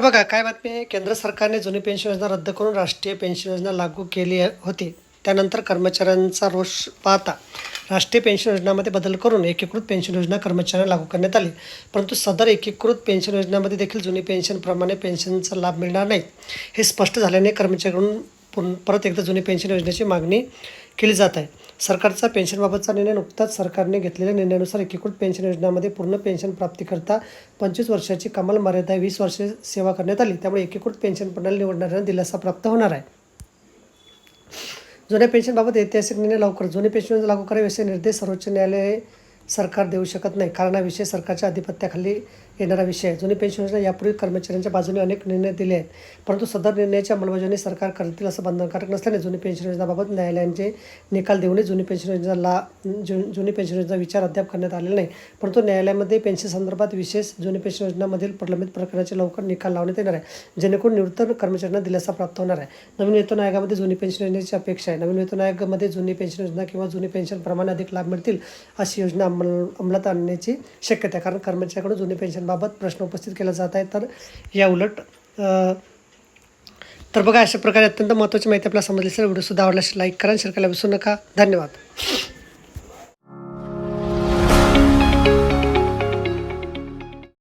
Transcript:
तर बघा काय बातमी आहे? केंद्र सरकारने जुनी पेन्शन योजना रद्द करून राष्ट्रीय पेन्शन योजना लागू केली होती. त्यानंतर कर्मचाऱ्यांचा रोष पाहता राष्ट्रीय पेन्शन योजनामध्ये बदल करून एकीकृत पेन्शन योजना कर्मचाऱ्यांना लागू करण्यात आली. परंतु सदर एकीकृत पेन्शन योजनामध्ये देखील जुनी पेन्शनप्रमाणे पेन्शनचा लाभ मिळणार नाही. हे स्पष्ट झाल्याने कर्मचाऱ्यांकडून पुन परत एकदा जुनी पेन्शन योजनेची मागणी केली जात आहे. सरकारचा पेन्शनबाबतचा निर्णय नुकताच सरकारने घेतलेल्या निर्णयानुसार एकीकृत पेन्शन योजनामध्ये पूर्ण पेन्शन प्राप्तीकरता पंचवीस वर्षाची कमाल मर्यादा वीस वर्षे सेवा करण्यात आली. त्यामुळे एकीकृत पेन्शन प्रणाली निवडणाऱ्यांना दिलासा प्राप्त होणार आहे. जुन्या पेन्शनबाबत ऐतिहासिक निर्णय लवकर जुने पेन्शन योजना लागू करावी असे निर्देश सर्वोच्च न्यायालय सरकार देऊ शकत नाही. कारण हा विषय सरकारच्या अधिपत्याखाली येणारा विषय आहे. जुनी पेन्शन योजना यापूर्वी कर्मचाऱ्यांच्या बाजूने अनेक निर्णय दिले आहेत. परंतु सदर निर्णयाची अंमलबजावणी सरकार करतील असं बंधनकारक नसल्याने जुनी पेन्शन योजनाबाबत न्यायालयांचे निकाल देऊनही जुनी पेन्शन योजनाला जु जुनी पेन्शन योजना विचार अद्याप करण्यात आलेला नाही. परंतु न्यायालयामध्ये पेन्शन संदर्भात विशेष जुनी पेन्शन योजनामधील प्रलंबित प्रकरणाचे लवकर निकाल लावण्यात येणार आहे. जेणेकरून निवृत्त कर्मचाऱ्यांना दिलासा प्राप्त होणार आहे. नवीन वेतन आयोगामध्ये जुनी पेन्शन योजनेची अपेक्षा आहे. नवीन वेतन आयोगामध्ये जुनी पेन्शन योजना किंवा जुनी पेन्शन प्रमाणे अधिक लाभ मिळतील अशी योजना अंमल अंमलात आणण्याची शक्यता आहे. कारण कर्मचाऱ्याकडून जुनी पेन्शन पेन्शनबाबत प्रश्न उपस्थित केला जात आहे. तर या उलट तर बघा अशा प्रकारे अत्यंत महत्त्वाची माहिती आपल्याला समजली असेल. व्हिडिओ सुद्धा लाईक करा शेअर करायला विसरू नका. धन्यवाद.